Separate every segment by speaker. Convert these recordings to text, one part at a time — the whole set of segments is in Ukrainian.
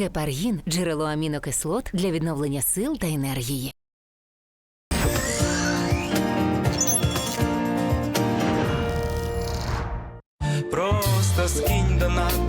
Speaker 1: Гепаргін джерело амінокислот для відновлення сил та енергії.
Speaker 2: Просто скинь донат,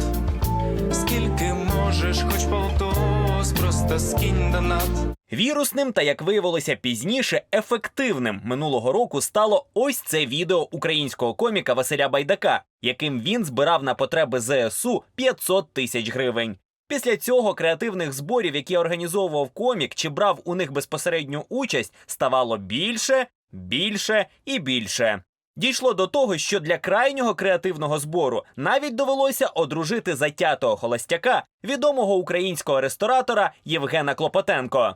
Speaker 2: скільки можеш, хоч полтос, просто скинь донат.
Speaker 3: Вірусним та, як виявилося пізніше, ефективним минулого року стало ось це відео українського коміка Василя Байдака, яким він збирав на потреби ЗСУ 500 тисяч гривень. Після цього креативних зборів, які організовував комік чи брав у них безпосередню участь, ставало більше, більше і більше. Дійшло до того, що для крайнього креативного збору навіть довелося одружити затятого холостяка відомого українського ресторатора Євгена Клопотенко.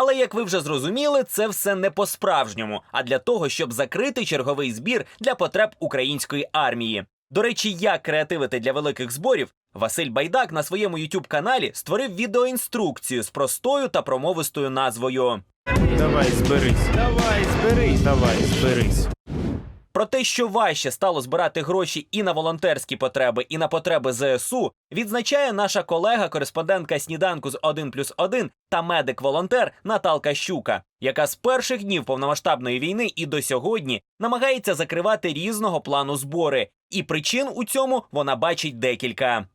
Speaker 3: Але як ви вже зрозуміли, це все не по-справжньому, а для того, щоб закрити черговий збір для потреб української армії. До речі, як креативити для великих зборів, Василь Байдак на своєму youtube каналі створив відеоінструкцію з простою та промовистою назвою.
Speaker 4: Давай, зберись. Давай, зберись. Давай, зберись.
Speaker 3: Про те, що важче стало збирати гроші і на волонтерські потреби, і на потреби ЗСУ, відзначає наша колега, кореспондентка сніданку з 1 плюс 1 та медик-волонтер Наталка Щука, яка з перших днів повномасштабної війни і до сьогодні намагається закривати різного плану збори. І причин у цьому вона бачить декілька.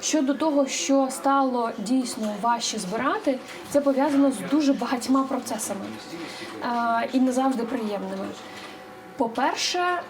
Speaker 5: Щодо того, що стало дійсно важче збирати, це пов'язано з дуже багатьма процесами е, і не завжди приємними. По-перше,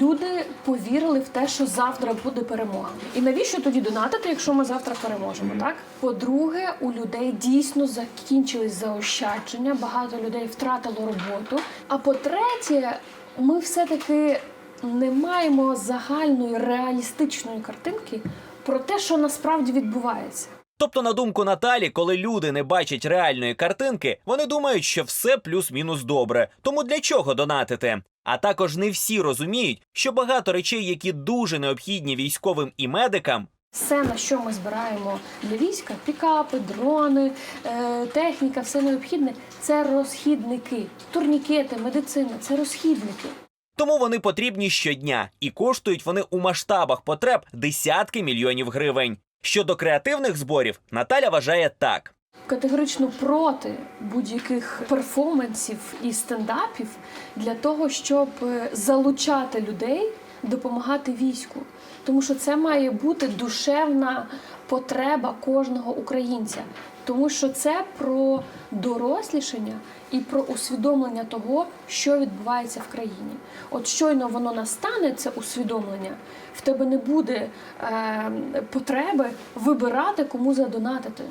Speaker 5: люди повірили в те, що завтра буде перемога. І навіщо тоді донатити, якщо ми завтра переможемо? Так по-друге, у людей дійсно закінчились заощадження, багато людей втратило роботу. А по-третє, ми все-таки не маємо загальної реалістичної картинки про те, що насправді відбувається.
Speaker 3: Тобто, на думку Наталі, коли люди не бачать реальної картинки, вони думають, що все плюс-мінус добре. Тому для чого донатити? А також не всі розуміють, що багато речей, які дуже необхідні військовим і медикам,
Speaker 5: Все, на що ми збираємо для війська, пікапи, дрони, е, техніка, все необхідне це розхідники, турнікети, медицина це розхідники.
Speaker 3: тому вони потрібні щодня і коштують вони у масштабах потреб десятки мільйонів гривень. Щодо креативних зборів, Наталя вважає так.
Speaker 5: Категорично проти будь-яких перформансів і стендапів для того, щоб е, залучати людей, допомагати війську. Тому що це має бути душевна потреба кожного українця. Тому що це про дорослішання і про усвідомлення того, що відбувається в країні. От щойно воно настане, це усвідомлення, в тебе не буде е, потреби вибирати, кому задонатити.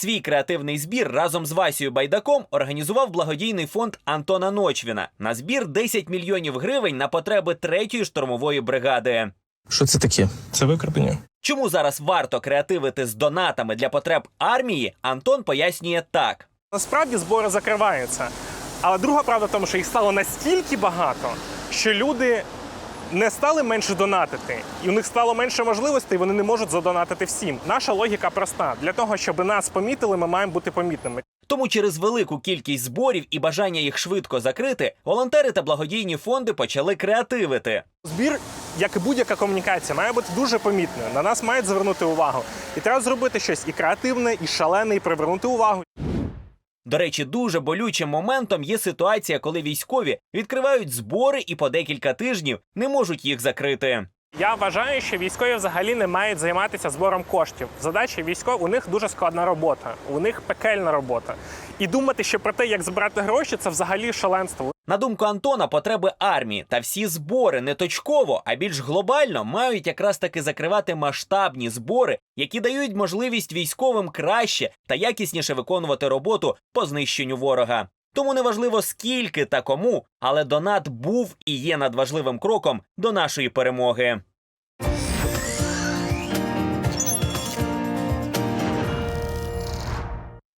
Speaker 3: Свій креативний збір разом з Васією Байдаком організував благодійний фонд Антона Ночвіна на збір 10 мільйонів гривень на потреби третьої штурмової бригади.
Speaker 6: Що це таке? Це викріплення.
Speaker 3: Чому зараз варто креативити з донатами для потреб армії? Антон пояснює так.
Speaker 7: Насправді збори закриваються. Але друга правда в тому, що їх стало настільки багато, що люди не стали менше донатити, і у них стало менше можливостей, вони не можуть задонатити всім. Наша логіка проста: для того, щоб нас помітили, ми маємо бути помітними.
Speaker 3: Тому через велику кількість зборів і бажання їх швидко закрити, волонтери та благодійні фонди почали креативити.
Speaker 7: Збір, як і будь-яка комунікація, має бути дуже помітною. На нас мають звернути увагу. І треба зробити щось і креативне, і шалене, і привернути увагу.
Speaker 3: До речі, дуже болючим моментом є ситуація, коли військові відкривають збори і по декілька тижнів не можуть їх закрити.
Speaker 7: Я вважаю, що військові взагалі не мають займатися збором коштів. Задача військових у них дуже складна робота, у них пекельна робота. І думати, що про те, як збирати гроші, це взагалі шаленство.
Speaker 3: На думку Антона, потреби армії та всі збори не точково, а більш глобально мають якраз таки закривати масштабні збори, які дають можливість військовим краще та якісніше виконувати роботу по знищенню ворога. Тому неважливо скільки та кому, але донат був і є надважливим кроком до нашої перемоги.